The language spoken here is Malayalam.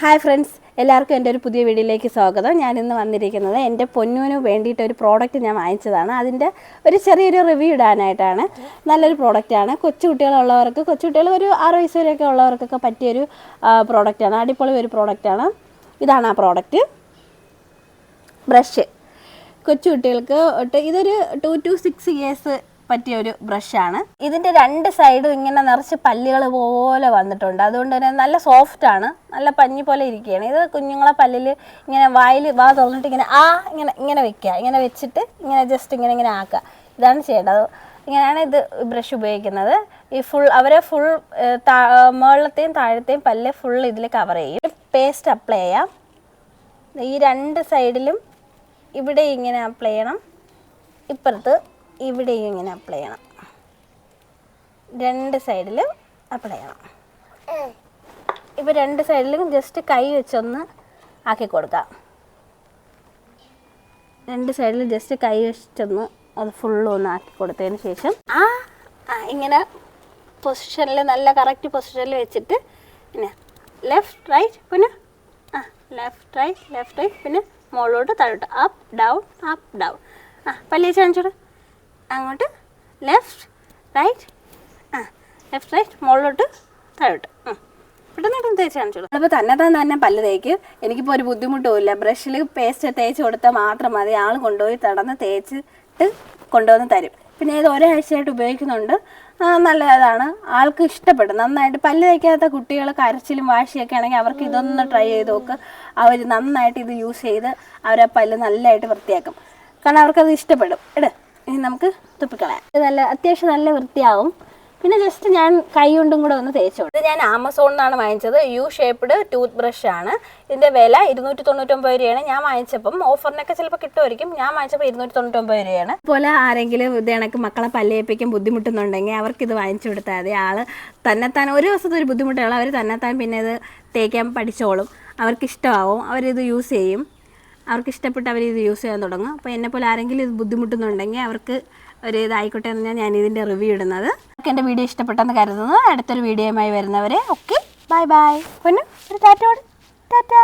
ഹായ് ഫ്രണ്ട്സ് എല്ലാവർക്കും എന്റെ ഒരു പുതിയ വീഡിയോയിലേക്ക് സ്വാഗതം. ഞാനിന്ന് വന്നിരിക്കുന്നത് എന്റെ പൊന്നുവിന് വേണ്ടിയിട്ട് ഒരു പ്രോഡക്റ്റ് ഞാൻ വാങ്ങിച്ചതാണ്. അതിന്റെ ഒരു ചെറിയൊരു റിവ്യൂ ഇടാനായിട്ടാണ്. നല്ലൊരു പ്രോഡക്റ്റാണ് കൊച്ചുകുട്ടികളുള്ളവർക്ക് കൊച്ചുകുട്ടികൾ കൊച്ചു കുട്ടികൾ ഒരു ആറ് വയസ്സ് വരെയൊക്കെ ഉള്ളവർക്കൊക്കെ പറ്റിയൊരു പ്രോഡക്റ്റാണ് അടിപൊളി ഒരു പ്രോഡക്റ്റാണ് ഇതാണ് ആ പ്രോഡക്റ്റ് ബ്രഷ്. കൊച്ചുകുട്ടികൾക്ക് ഇതൊരു ടു ടു സിക്സ് ഇയേഴ്സ് പറ്റിയ ഒരു ബ്രഷാണ്. ഇതിന്റെ രണ്ട് സൈഡും ഇങ്ങനെ നിറച്ച് പല്ലുകൾ പോലെ വന്നിട്ടുണ്ട്. അതുകൊണ്ട് തന്നെ നല്ല സോഫ്റ്റ് ആണ്. നല്ല പഞ്ഞി പോലെ ഇരിക്കുകയാണ്. ഇത് കുഞ്ഞുങ്ങളെ പല്ലിൽ ഇങ്ങനെ വായിൽ വാ തുറന്നിട്ട് ഇങ്ങനെ ആ ഇങ്ങനെ ഇങ്ങനെ വെക്കുക. ഇങ്ങനെ വെച്ചിട്ട് ഇങ്ങനെ ജസ്റ്റ് ഇങ്ങനെ ഇങ്ങനെ ആക്കുക. ഇതാണ് ചെയ്യേണ്ടത്. ഇങ്ങനെയാണ് ഇത് ബ്രഷ് ഉപയോഗിക്കുന്നത്. ഈ ഫുൾ അവരെ ഫുൾ മുകളിലത്തെയും താഴത്തെയും പല്ല് ഫുൾ ഇതിൽ കവർ ചെയ്യും. പേസ്റ്റ് അപ്ലൈ ചെയ്യാം. ഈ രണ്ട് സൈഡിലും ഇവിടെ ഇങ്ങനെ അപ്ലൈ ചെയ്യണം. ഇപ്പുറത്ത് ഇവിടെയും ഇങ്ങനെ അപ്ലൈ ചെയ്യണം. രണ്ട് സൈഡിലും അപ്ലൈ ചെയ്യണം. ഇപ്പോൾ രണ്ട് സൈഡിലും ജസ്റ്റ് കൈ വെച്ചൊന്ന് ആക്കി കൊടുക്കാം. രണ്ട് സൈഡിലും ജസ്റ്റ് കൈ വെച്ചൊന്ന് അത് ഫുള്ളും ഒന്ന് ആക്കി കൊടുത്തതിന് ശേഷം ആ ഇങ്ങനെ പൊസിഷനിൽ നല്ല കറക്റ്റ് പൊസിഷനിൽ വെച്ചിട്ട് പിന്നെ ലെഫ്റ്റ് റൈറ്റ് പിന്നെ ആ ലെഫ്റ്റ് റൈറ്റ് ലെഫ്റ്റ് റൈറ്റ് പിന്നെ മുകളിലോട്ട് താഴോട്ട് അപ്പ് ഡൗൺ അപ്പ് ഡൗൺ ആ പല്ലി കാണിച്ചോട്. അങ്ങോട്ട് ലെഫ്റ്റ് റൈറ്റ് ആ ലെഫ്റ്റ് റൈറ്റ് മുകളിലോട്ട് താഴോട്ട്. പെട്ടെന്ന് തേച്ച് കാണിച്ചോളൂ. അപ്പോൾ തന്നെ തന്നെ തന്നെ പല്ല് തേക്ക്. എനിക്കിപ്പോൾ ഒരു ബുദ്ധിമുട്ടുമില്ല. ബ്രഷിൽ പേസ്റ്റ് തേച്ച് കൊടുത്താൽ മാത്രം മതി. ആൾ കൊണ്ടുപോയി തടന്ന് തേച്ചിട്ട് കൊണ്ടുവന്ന് തരും. പിന്നെ ഇത് ഒരാഴ്ചയായിട്ട് ഉപയോഗിക്കുന്നുണ്ട്. നല്ലതാണ്. ആൾക്ക് ഇഷ്ടപ്പെടും. നന്നായിട്ട് പല്ല് തേക്കാത്ത കുട്ടികൾ കരച്ചിലും വാശിയൊക്കെ ആണെങ്കിൽ അവർക്ക് ഇതൊന്ന് ട്രൈ ചെയ്ത് നോക്ക്. അവർ നന്നായിട്ട് ഇത് യൂസ് ചെയ്ത് അവരെ പല്ല് നല്ലതായിട്ട് വൃത്തിയാക്കും. കാരണം അവർക്കത് ഇഷ്ടപ്പെടും. ഇട് ഇനി നമുക്ക് തുപ്പിക്കളയാം. ഇത് നല്ല അത്യാവശ്യം നല്ല വൃത്തിയാവും. പിന്നെ ജസ്റ്റ് ഞാൻ കൈ കൊണ്ടും കൂടെ ഒന്ന് തേച്ചു ഇത് ഞാൻ ആമസോണിൽ നിന്നാണ് വാങ്ങിച്ചത്. യു ഷേപ്പ്ഡ് ടൂത്ത് ബ്രഷ് ആണ്. ഇതിന്റെ വില ഇരുന്നൂറ്റി തൊണ്ണൂറ്റൊമ്പത് രൂപയാണ്. ഞാൻ വാങ്ങിച്ചപ്പം ഓഫറിനൊക്കെ ചിലപ്പോൾ കിട്ടുമായിരിക്കും. ഞാൻ വാങ്ങിച്ചപ്പോൾ ഇരുന്നൂറ്റി തൊണ്ണൂറ്റൊമ്പത് രൂപയാണ്. അതുപോലെ ആരെങ്കിലും ഇത് കണക്ക് മക്കളെ പല്ലേപ്പിക്കാൻ ബുദ്ധിമുട്ടുന്നുണ്ടെങ്കിൽ അവർക്ക് ഇത് വാങ്ങിച്ചു കൊടുത്താൽ മതി. ആൾ തന്നെത്താൻ ഒരു ദിവസത്തെ ഒരു ബുദ്ധിമുട്ടുള്ള അവർ തന്നെത്താൻ പിന്നെ ഇത് തേക്കാൻ പഠിച്ചോളും. അവർക്ക് ഇഷ്ടമാവും. അവരിത് യൂസ് ചെയ്യും. അവർക്ക് ഇഷ്ടപ്പെട്ട് അവർ ഇത് യൂസ് ചെയ്യാൻ തുടങ്ങും. അപ്പോൾ എന്നെപ്പോലെ ആരെങ്കിലും ഇത് ബുദ്ധിമുട്ടുന്നുണ്ടെങ്കിൽ അവർക്ക് ഒരു ഇതായിക്കോട്ടെ എന്ന് ഞാൻ ഇതിന്റെ റിവ്യൂ ഇടുന്നത്. ഒക്കെ എന്റെ വീഡിയോ ഇഷ്ടപ്പെട്ടെന്ന് കരുതുന്നു. അടുത്തൊരു വീഡിയോയുമായി വരുന്നവരെ ഓക്കെ ബൈ ബൈ പൊന്നു ഒരു ടാറ്റോട് ടാറ്റാ.